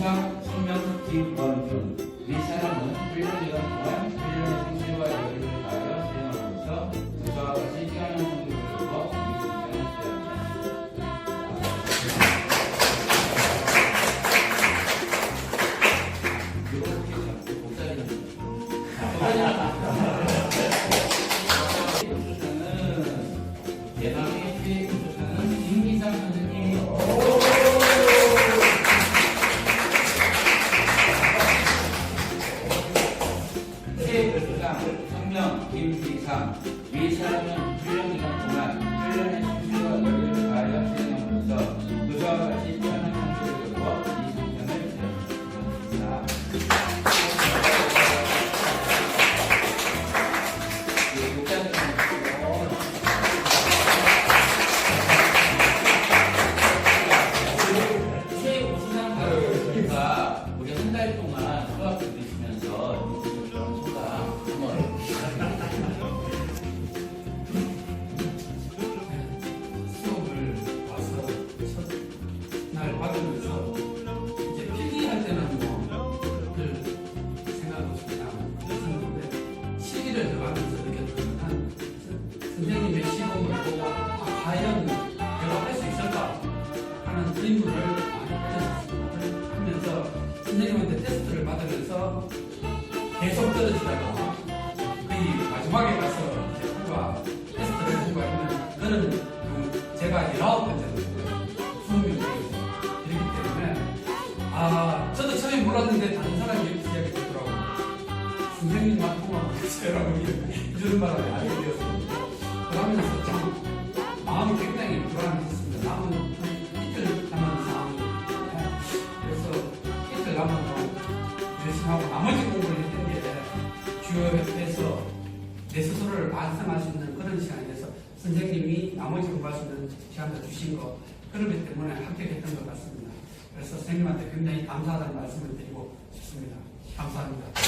성경, 성령, 특히 권능 우리 사람은 훈련이가 동안 훈련의 성실과 여유를 다하여 수행하면서 그와 같이 뛰어난 성도를 이루어 우리 성장을 되었다. 이렇게 잡고 목사님. 목사님. 성명 김기상. 위사하는 하는 의문을 많이. 하면서 선생님한테 테스트를 받으면서 계속 떨어지다가 거의 마지막에 가서 이제 통과 테스트를 통과하는 그런 경우 제가 19번째였어요. 20명이 그렇기 때문에 아 저도 처음에 몰랐는데 다른 사람이 이렇게 이야기 듣더라고요. 선생님만 통화하고 있어요라고 이러는 바람에 알게 되었습니다. 그러면서 참 이틀 남은 동안 열심히 하고 나머지 공부를 했던 게 주요 협회에서 내 스스로를 반성할 수 있는 그런 시간에서 선생님이 나머지 공부할 수 있는 시간을 주신 거 그러기 때문에 합격했던 것 같습니다. 그래서 선생님한테 굉장히 감사하다는 말씀을 드리고 싶습니다. 감사합니다.